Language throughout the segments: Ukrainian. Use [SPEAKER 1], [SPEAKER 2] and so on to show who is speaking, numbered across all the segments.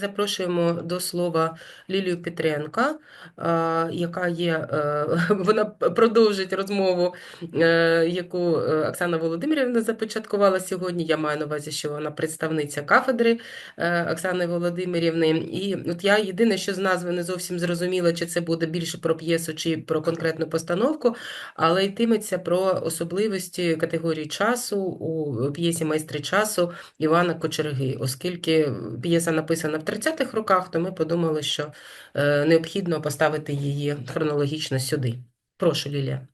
[SPEAKER 1] запрошуємо до слова Лілію Петренка, е, яка є, е, вона продовжить розмову, е, яку Оксана Володимирівна започаткувала сьогодні. Я маю на увазі, що вона представниця кафедри Оксани Володимирівни. І от я єдине, що з назви не зовсім зрозуміла, чи це буде більше про п'єсу, чи про конкретну постановку, але йтиметься про особливості категорії часу у п'єсі майстри часу Івана Кочерги, оскільки п'єса написана в 30-х роках, то ми подумали, що е, необхідно поставити її хронологічно сюди. Прошу, Лілія.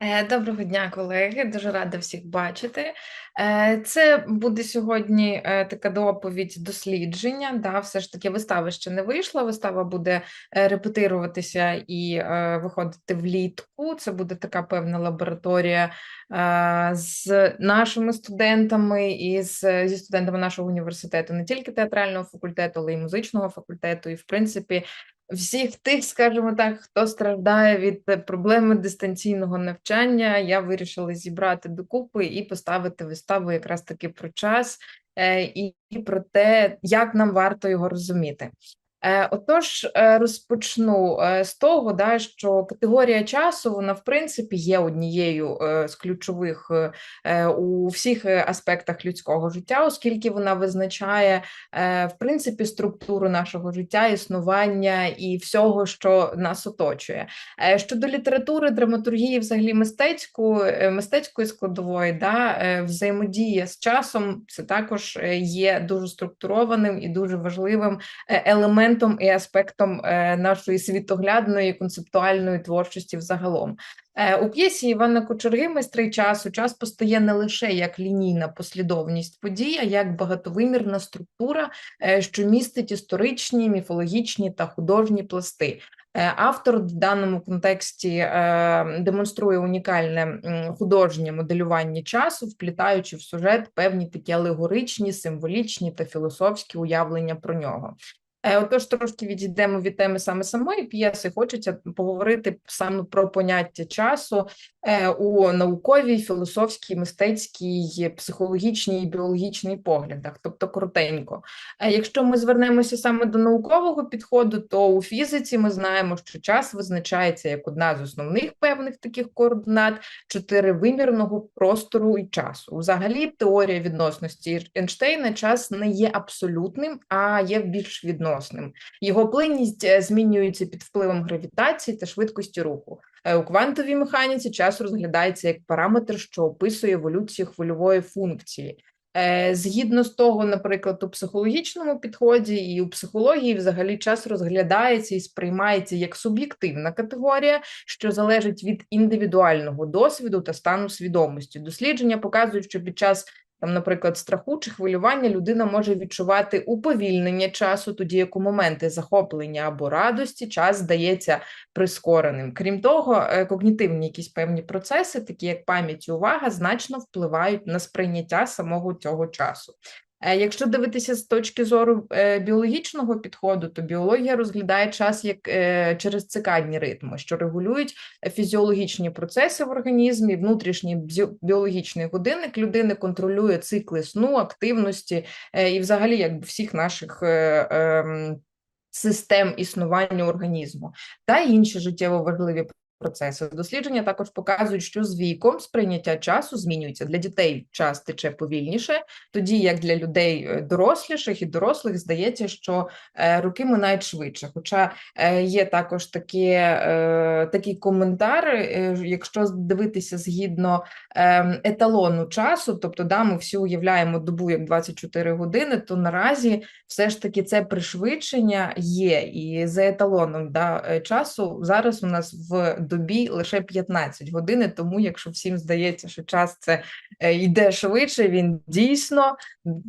[SPEAKER 2] Е, Доброго дня, колеги. Дуже рада всіх бачити. Е, Це буде сьогодні е, така доповідь дослідження. Да, все ж таки вистава ще не вийшла. Вистава буде репетируватися і виходити влітку. Це буде така певна лабораторія з нашими студентами і з, зі студентами нашого університету, не тільки театрального факультету, але й музичного факультету. І, в принципі, всіх тих, скажімо так, хто страждає від е, проблеми дистанційного навчання, я вирішила зібрати докупи і поставити виставу якраз таки про час е, і і про те, як нам варто його розуміти. Е, Отож, е, розпочну е, з того, да, що категорія часу, вона в принципі є однією з ключових у всіх аспектах людського життя, оскільки вона визначає в принципі структуру нашого життя, існування і всього, що нас оточує. Щодо літератури, драматургії, взагалі мистецьку, мистецької складової, да, взаємодія з часом, це також є дуже структурованим і дуже важливим е, елементом і аспектом е, нашої світоглядної концептуальної творчості взагалом. Е, У п'єсі Івана Кочерги «Майстри часу» час постає не лише як лінійна послідовність подій, а як багатовимірна структура, е, що містить історичні, міфологічні та художні пласти. Автор в даному контексті демонструє унікальне художнє моделювання часу, вплітаючи в сюжет певні такі алегоричні, символічні та філософські уявлення про нього. Е, Отож, трошки відійдемо від теми саме самої п'єси. Хочеться поговорити саме про поняття часу у науковій, філософській, мистецькій, психологічній і біологічній поглядах, тобто коротенько. Е, Якщо ми звернемося саме до наукового підходу, то у фізиці ми знаємо, що час визначається як одна з основних певних таких координат чотиривимірного простору і часу. Взагалі, теорія відносності Ейнштейна час не є абсолютним, а є більш відносним. Його плинність е, змінюється під впливом гравітації та швидкості руху. Е, У квантовій механіці час розглядається як параметр, що описує еволюцію хвильової функції. Е, Згідно з того, наприклад, у психологічному підході і у психології взагалі час розглядається і сприймається як суб'єктивна категорія, що залежить від індивідуального досвіду та стану свідомості. Дослідження показують, що під час там, наприклад, страху чи хвилювання людина може відчувати уповільнення часу, тоді як у моменти захоплення або радості час здається прискореним. Крім того, е, когнітивні якісь певні процеси, такі як пам'ять і увага, значно впливають на сприйняття самого цього часу. Е, Якщо дивитися з точки зору е, біологічного підходу, то біологія розглядає час як е, через цикадні ритми, що регулюють фізіологічні процеси в організмі, внутрішній біологічний годинник людини контролює цикли сну, активності і, взагалі, якби всіх наших ем, систем існування організму та інші життєво важливі процеси. Дослідження також показують, що з віком сприйняття часу змінюється. Для дітей час тече повільніше, тоді як для людей е, доросліших і дорослих здається, що е, роки минають швидше. Хоча е, є також таке, е, такий коментар, якщо дивитися згідно е, еталону часу, тобто да, ми всі уявляємо добу як 24 години, то наразі все ж таки це пришвидшення є. І за еталоном да, часу зараз у нас в добі лише 15 годин, тому якщо всім здається, що час це е, йде швидше, він дійсно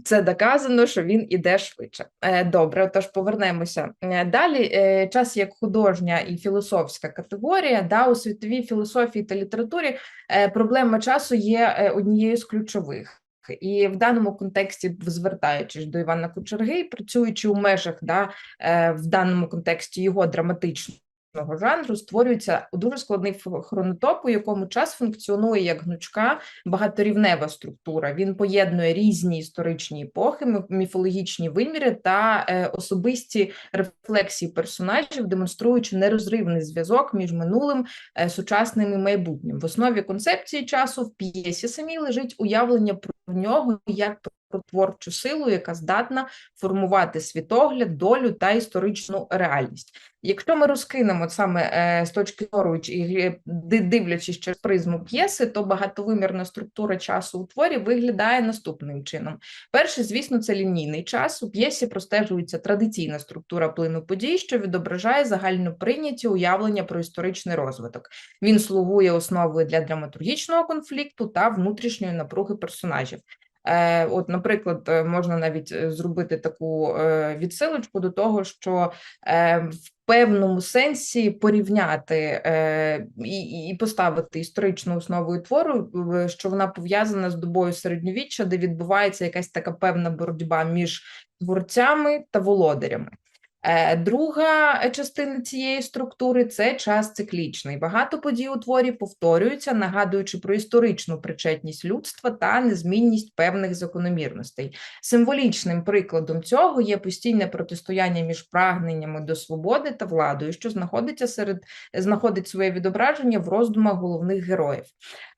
[SPEAKER 2] це доказано, що він іде швидше. Е, Добре, тож повернемося Е, далі. Час як художня і філософська категорія, да, у світовій філософії та літературі проблема часу є однією з ключових. І в даному контексті, звертаючись до Івана Кочерги, працюючи у межах да, в даному контексті його драматичного історичного жанру створюється дуже складний хронотоп, у якому час функціонує як гнучка багаторівнева структура. Він поєднує різні історичні епохи, міфологічні виміри та е, особисті рефлексії персонажів, демонструючи нерозривний зв'язок між минулим, е, сучасним і майбутнім. В основі концепції часу в п'єсі самій лежить уявлення про нього як про творчу силу, яка здатна формувати світогляд, долю та історичну реальність. Якщо ми розкинемо саме е, з точки зору чи дивлячись через призму п'єси, то багатовимірна структура часу у творі виглядає наступним чином. Перше, звісно, це лінійний час. У п'єсі простежується традиційна структура плину подій, що відображає загальноприйняті уявлення про історичний розвиток. Він слугує основою для драматургічного конфлікту та внутрішньої напруги персонажів. Е, От, наприклад, е, можна навіть е, зробити таку відсилочку до того, що в певному сенсі порівняти і поставити історичну основу твору, що вона пов'язана з добою середньовіччя, де відбувається якась така певна боротьба між творцями та володарями. Е, Друга е, частина цієї структури це час циклічний. Багато подій у творі повторюються, нагадуючи про історичну причетність людства та незмінність певних закономірностей. Символічним прикладом цього є постійне протистояння між прагненнями до свободи та владою, що знаходиться серед знаходить своє відображення в роздумах головних героїв.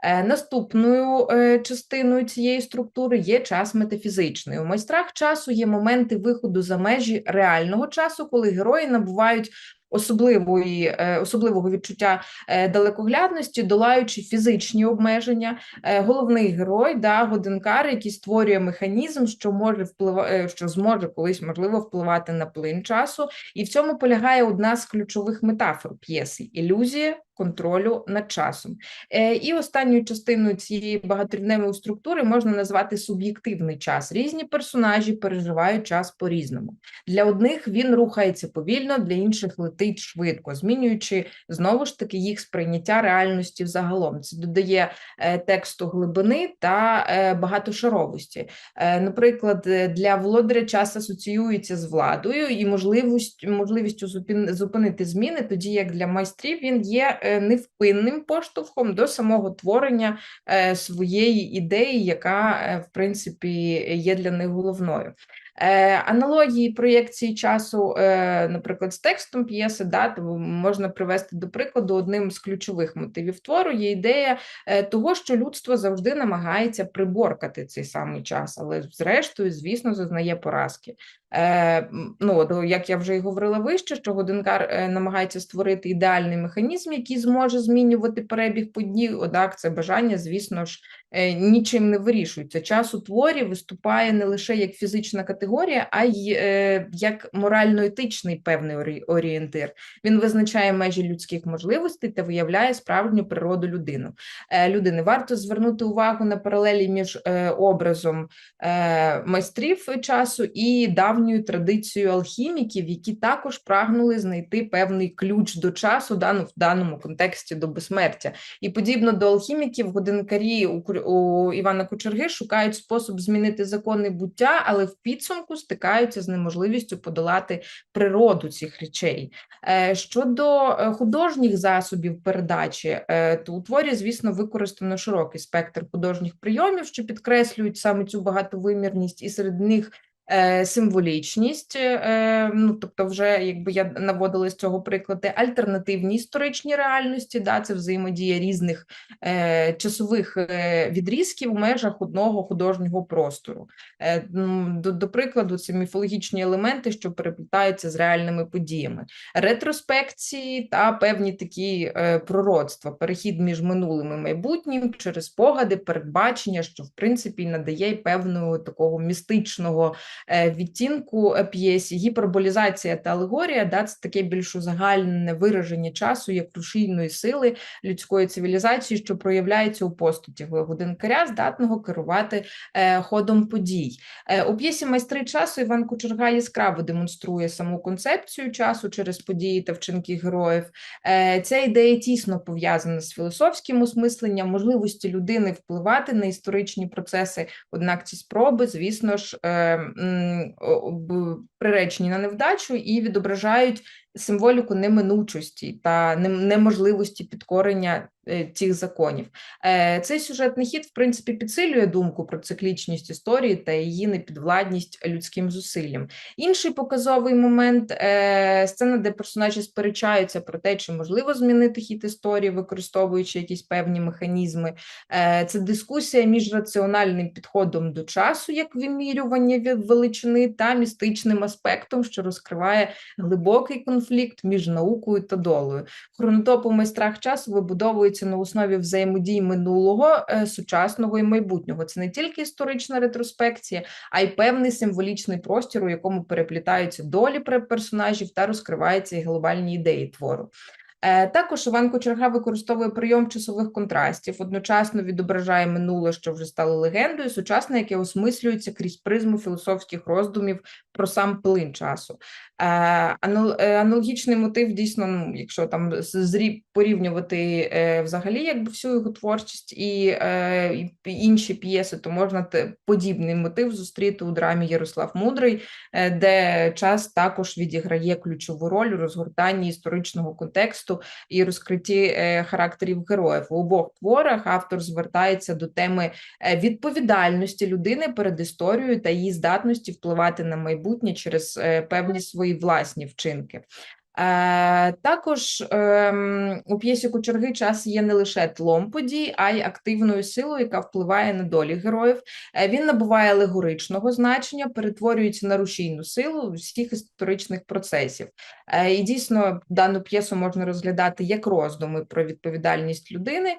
[SPEAKER 2] Е, Наступною частиною цієї структури є час метафізичний. У майстрах часу є моменти виходу за межі реального часу, коли герої набувають особливої, е, особливого відчуття е, далекоглядності, долаючи фізичні обмеження. Е, Головний герой, да, годинкар, який створює механізм, що може вплива... е, що зможе колись можливо впливати на плин часу, і в цьому полягає одна з ключових метафор п'єси ілюзія контролю над часом. Е, І останньою частиною цієї багаторівневої структури можна назвати суб'єктивний час. Різні персонажі переживають час по-різному. Для одних він рухається повільно, для інших летить швидко, змінюючи знову ж таки їх сприйняття реальності взагалом. Це додає е, тексту глибини та е, багатошаровості. Наприклад, для володаря час асоціюється з владою і можливість, можливістю зупин- зупинити зміни, тоді як для майстрів він є невпинним поштовхом до самого творення е, своєї ідеї, яка, е, в принципі, є для них головною. Е, Аналогії проєкції часу, е, наприклад, з текстом п'єси, да, можна привести до прикладу одним з ключових мотивів твору є ідея е, того, що людство завжди намагається приборкати цей самий час, але зрештою, звісно, зазнає поразки. Ну, як я вже й говорила вище, що годинкар намагається створити ідеальний механізм, який зможе змінювати перебіг подій. Однак це бажання, звісно ж, нічим не вирішується. Час у творі виступає не лише як фізична категорія, а й е, як морально-етичний певний орі- орієнтир. Він визначає межі людських можливостей та виявляє справжню природу людини. Е, людини. Варто звернути увагу на паралелі між е, образом е, майстрів часу і давньою традицією алхіміків, які також прагнули знайти певний ключ до часу, дану в даному контексті до безсмертя. І подібно до алхіміків, годинкарі у, у Івана Кучерги шукають спосіб змінити закони буття, але в підсумку стикаються з неможливістю подолати природу цих речей. Е, Щодо е, художніх засобів передачі, е, то у творі, звісно, використано широкий спектр художніх прийомів, що підкреслюють саме цю багатовимірність, і серед них символічність, е, ну тобто, вже якби я наводила з цього приклади, альтернативні історичні реальності, да, це взаємодія різних е, часових е, відрізків у межах одного художнього простору. Е, м, До, до прикладу, це міфологічні елементи, що переплітаються з реальними подіями, ретроспекції та певні такі е, пророцтва, перехід між минулим і майбутнім через спогади, передбачення, що в принципі надає певного такого містичного е, відтінку п'єсі, гіперболізація та алегорія, да, це таке більш узагальнене вираження часу як рушійної сили людської цивілізації, що проявляється у постаті годинкаря, здатного керувати ходом подій. Е, У п'єсі Майстри часу Іван Кучерга яскраво демонструє саму концепцію часу через події та вчинки героїв. Е, Ця ідея тісно пов'язана з філософським осмисленням, можливості людини впливати на історичні процеси. Однак ці спроби, звісно ж, е, приречені на невдачу і відображають символіку неминучості та неможливості підкорення цих законів. Е, Цей сюжетний хід, в принципі, підсилює думку про циклічність історії та її непідвладність людським зусиллям. Інший показовий момент е, сцена, де персонажі сперечаються про те, чи можливо змінити хід історії, використовуючи якісь певні механізми. Е, Це дискусія між раціональним підходом до часу, як вимірювання ві- величини, та містичним аспектом, що розкриває глибокий конфлікт між наукою та долею. Хронотоп у майстрах часу вибудовується на основі взаємодій минулого, е, сучасного і майбутнього. Це не тільки історична ретроспекція, а й певний символічний простір, у якому переплітаються долі персонажів та розкриваються і глобальні ідеї твору. Е, Також Іван Кочерга використовує прийом часових контрастів, одночасно відображає минуле, що вже стало легендою, сучасне, яке осмислюється крізь призму філософських роздумів про сам плин часу. Е, е, Аналогічний мотив дійсно, ну, якщо там з- зрі порівнювати взагалі якби всю його творчість і, інші п'єси, то можна подібний мотив зустріти у драмі Ярослав Мудрий, де час також відіграє ключову роль у розгортанні історичного контексту і розкритті е, характерів героїв. У обох творах автор звертається до теми е, відповідальності людини перед історією та її здатності впливати на майбутнє через е, певні свої власні вчинки. Е, також ем, у п'єсі Кочерги час є не лише тлом подій, а й активною силою, яка впливає на долі героїв. Е, Він набуває алегоричного значення, перетворюється на рушійну силу всіх історичних процесів. Е, І дійсно дану п'єсу можна розглядати як роздуми про відповідальність людини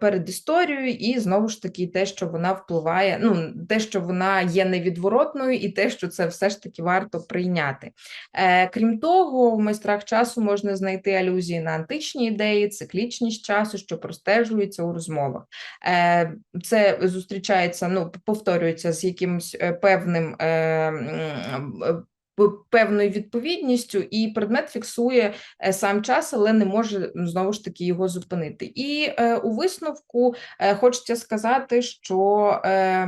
[SPEAKER 2] перед історією, і знову ж таки те, що вона впливає, ну те, що вона є невідворотною, і те, що це все ж таки варто прийняти. Крім того, в майстрах часу можна знайти алюзії на античні ідеї, циклічність часу, що простежується у розмовах. Е, Це зустрічається, ну повторюється з якимось е, певним. Певною відповідністю, і предмет фіксує е, сам час, але не може знову ж таки його зупинити. І е, у висновку е, хочеться сказати, що е,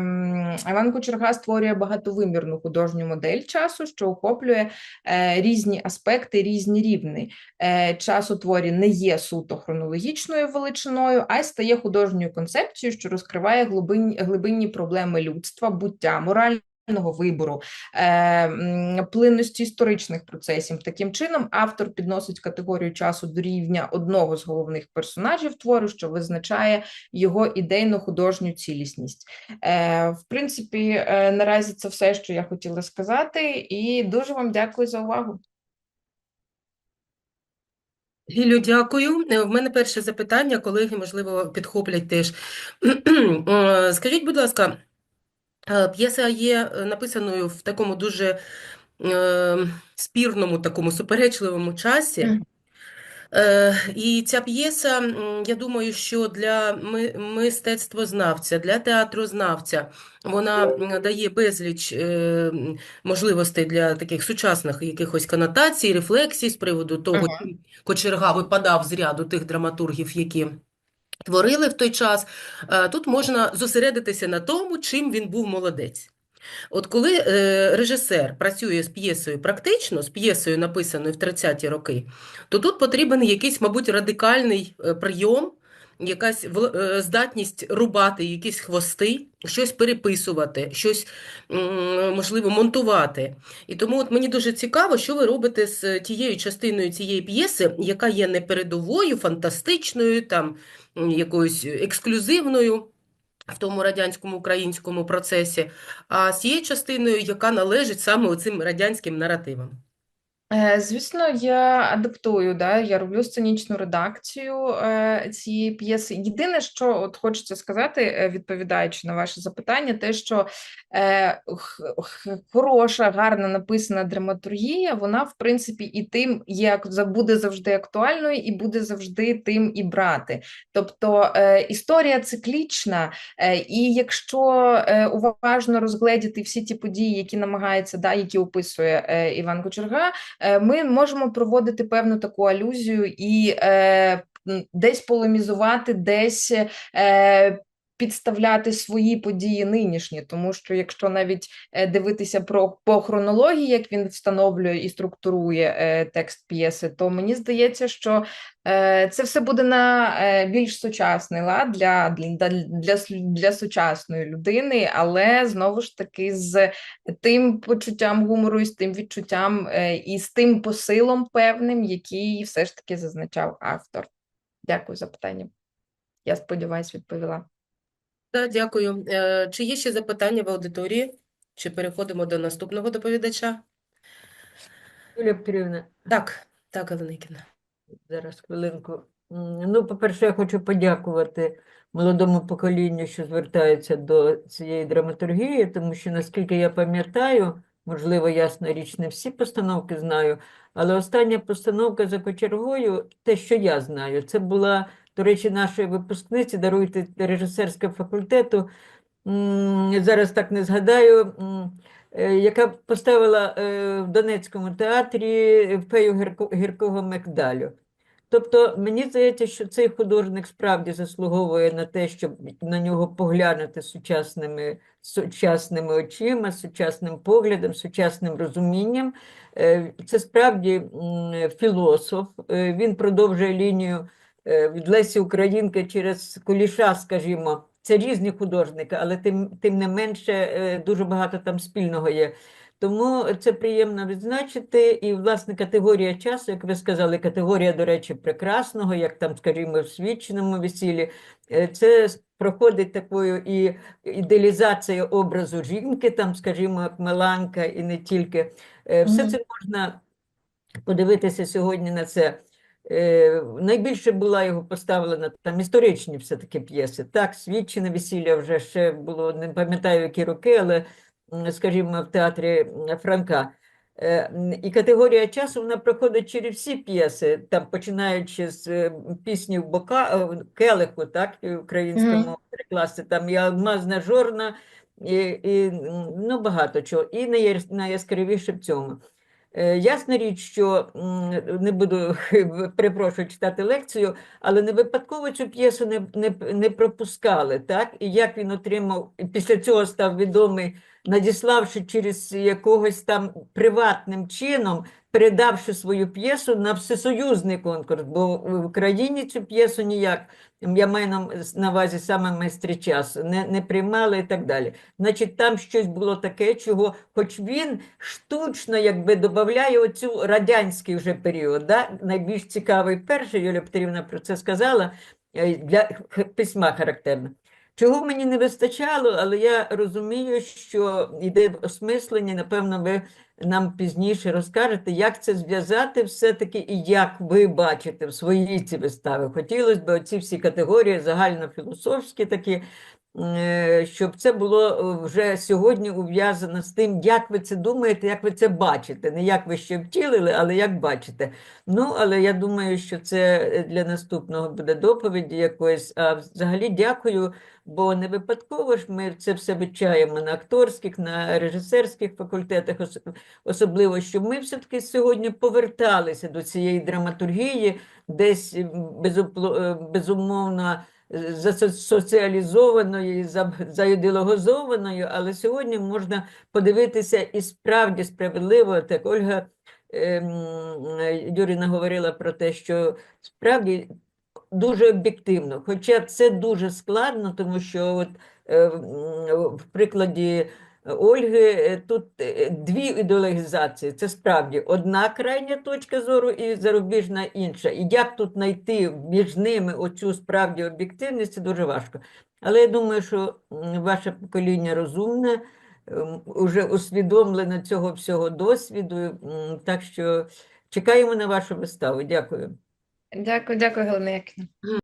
[SPEAKER 2] Іван Кочерга створює багатовимірну художню модель часу, що охоплює е, різні аспекти, різні рівні. Е, час творі не є суто хронологічною величиною, а й стає художньою концепцією, що розкриває глибинні, глибинні проблеми людства, буття, морального вибору, е, плинності історичних процесів. Таким чином, автор підносить категорію часу до рівня одного з головних персонажів твору, що визначає його ідейно-художню цілісність. Е, в принципі, е, наразі це все, що я хотіла сказати, і дуже вам дякую за увагу.
[SPEAKER 1] Гілю, дякую. В мене перше запитання, колеги, можливо, підхоплять теж. Скажіть, будь ласка, п'єса є е, написаною в такому дуже е, спірному, такому суперечливому часі. Е, І ця п'єса, я думаю, що для ми- мистецтвознавця, для театрознавця вона дає безліч е, можливостей для таких сучасних якихось конотацій, рефлексій з приводу того,
[SPEAKER 2] Ага.
[SPEAKER 1] чим Кочерга випадав з ряду тих драматургів, які творили в той час. Е, Тут можна зосередитися на тому, чим він був молодець. От коли е, режисер працює з п'єсою практично, з п'єсою, написаною в 30-ті роки, то тут потрібен якийсь, мабуть, радикальний е, прийом, якась е, здатність рубати якісь хвости, щось переписувати, щось, можливо, монтувати. І тому от мені дуже цікаво, що ви робите з тією частиною цієї п'єси, яка є не передовою, фантастичною, там, якоюсь ексклюзивною в тому радянському українському процесі, а з тією частиною, яка належить саме цим радянським наративам.
[SPEAKER 2] Е, Звісно, я адаптую, да, я роблю сценічну редакцію е, цієї п'єси. Єдине, що от хочеться сказати, е, відповідаючи на ваше запитання, те, що хороша, гарно написана драматургія, вона, в принципі, і тим за- буде завжди актуальною, і буде завжди тим і брати. Тобто історія циклічна, і якщо уважно розгледіти всі ті події, які намагається, да, які описує Іван Кочерга, ми можемо проводити певну таку алюзію і е, десь полемізувати, десь е, підставляти свої події нинішні, тому що якщо навіть е, дивитися про по хронології, як він встановлює і структурує е, текст п'єси, то мені здається, що е, це все буде на е, більш сучасний лад для, для, для, для сучасної людини, але знову ж таки з тим почуттям гумору, і з тим відчуттям, е, і з тим посилом певним, який все ж таки зазначав автор. Дякую за питання. Я сподіваюся, відповіла.
[SPEAKER 1] Да, дякую. Е, Чи є ще запитання в аудиторії? Чи переходимо до наступного доповідача?
[SPEAKER 3] Юлія Петрівна,
[SPEAKER 1] Так, так, Оленикіна.
[SPEAKER 3] зараз хвилинку. Ну, по-перше, я хочу подякувати молодому поколінню, що звертається до цієї драматургії, тому що, наскільки я пам'ятаю, можливо, ясна річ, не всі постановки знаю, але остання постановка за кочергою, те, що я знаю, це була, до речі, нашої випускниці, даруйте режисерського факультету, зараз так не згадаю, е, яка поставила е, в Донецькому театрі фею гіркого Мекдалю. Тобто, мені здається, що цей художник справді заслуговує на те, щоб на нього поглянути сучасними, сучасними очима, сучасним поглядом, сучасним розумінням. Е, Це справді філософ. Він продовжує лінію від Лесі Українки через Куліша, скажімо. Це різні художники, але тим, тим не менше е, дуже багато там спільного є. Тому це приємно відзначити. І, власне, категорія часу, як ви сказали, категорія, до речі, прекрасного, як там, скажімо, в свідченому весіллі, е, це проходить такою і ідеалізація образу жінки, там, скажімо, як Меланка, і не тільки. Е, Все це можна подивитися сьогодні на це. Е, найбільше була його поставлена там історичні все-таки п'єси. Так, свідчене весілля вже ще було, не пам'ятаю, які роки, але, скажімо, в театрі Франка. Е, І категорія часу вона проходить через всі п'єси, там починаючи з е, пісні в бока, в келиху, так, українському перекласти, там і алмазна жорна, і, і ну, багато чого. І найяскравіше в цьому. Е, Ясна річ, що не буду перепрошую читати лекцію, але не випадково цю п'єсу не, не, не пропускали, так? І як він отримав, після цього став відомий, надіславши через якогось там приватним чином, передавши свою п'єсу на всесоюзний конкурс, бо в Україні цю п'єсу ніяк, я маю на, увазі саме майстри часу, не, не приймали і так далі. Значить, там щось було таке, чого, хоч він штучно якби додає оцю радянський вже період, да? найбільш цікавий перший, Юлія Петрівна про це сказала, е, для письма характерно. Чого мені не вистачало, але я розумію, що йде осмислення, напевно, ви нам пізніше розкажете, як це зв'язати все-таки і як ви бачите в своїй ці вистави. Хотілося б оці всі категорії загальнофілософські такі, щоб це було е, вже сьогодні ув'язано з тим, як ви це думаєте, як ви це бачите. Не як ви ще втілили, але як бачите. Ну, але я думаю, що це е, для наступного буде доповіді якоїсь. А взагалі дякую, бо не випадково ж ми це все вивчаємо на акторських, на режисерських факультетах, ос- особливо, що ми все-таки сьогодні поверталися до цієї драматургії, десь е, безумовно е, засоціалізованою, за- заідеологізованою, але сьогодні можна подивитися і справді справедливо, так Ольга ем, Юріна говорила про те, що справді дуже об'єктивно, хоча це дуже складно, тому що от, е, в прикладі Ольги е, тут е, дві ідеологізації. Це справді одна крайня точка зору і зарубіжна інша. І як тут знайти між ними оцю справді об'єктивність, це дуже важко. Але я думаю, що ваше покоління розумне, уже усвідомлене цього всього досвіду. Так що чекаємо на вашу виставу. Дякую.
[SPEAKER 2] Дякую, дякую, Галина Яківна.